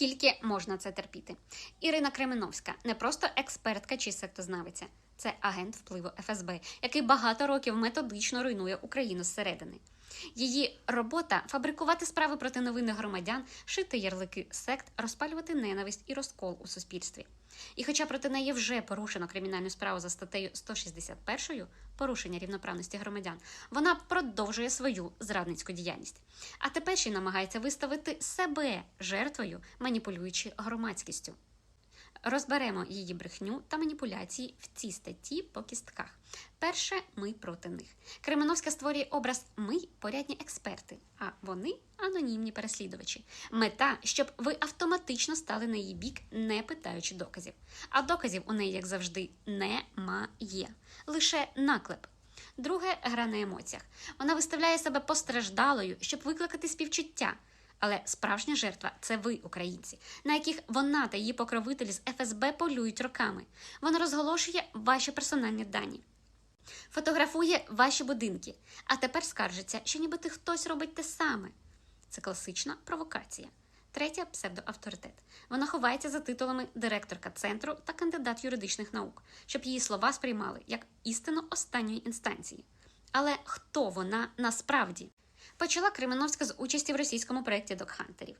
Скільки можна це терпіти? Ірина Кременовська не просто експертка чи сектознавиця, це агент впливу ФСБ, який багато років методично руйнує Україну зсередини. Її робота фабрикувати справи проти невинних громадян, шити ярлики сект, розпалювати ненависть і розкол у суспільстві. І хоча проти неї вже порушено кримінальну справу за статтею 161 порушення рівноправності громадян, вона продовжує свою зрадницьку діяльність. А тепер ще намагається виставити себе жертвою, маніпулюючи громадськістю. Розберемо її брехню та маніпуляції в цій статті по кістках. Перше, ми проти них. Кременовська створює образ ми порядні експерти, а вони анонімні переслідувачі. Мета, щоб ви автоматично стали на її бік, не питаючи доказів. А доказів у неї, як завжди, немає. Лише наклеп. Друге гра на емоціях. Вона виставляє себе постраждалою, щоб викликати співчуття. Але справжня жертва це ви, українці, на яких вона та її покровителі з ФСБ полюють роками. Вона розголошує ваші персональні дані, фотографує ваші будинки, а тепер скаржиться, що нібито хтось робить те саме. Це класична провокація. Третя псевдоавторитет. Вона ховається за титулами директорка центру та кандидат юридичних наук, щоб її слова сприймали як істину останньої інстанції. Але хто вона насправді? Почала Кременовська з участі в російському проєкті докхантерів.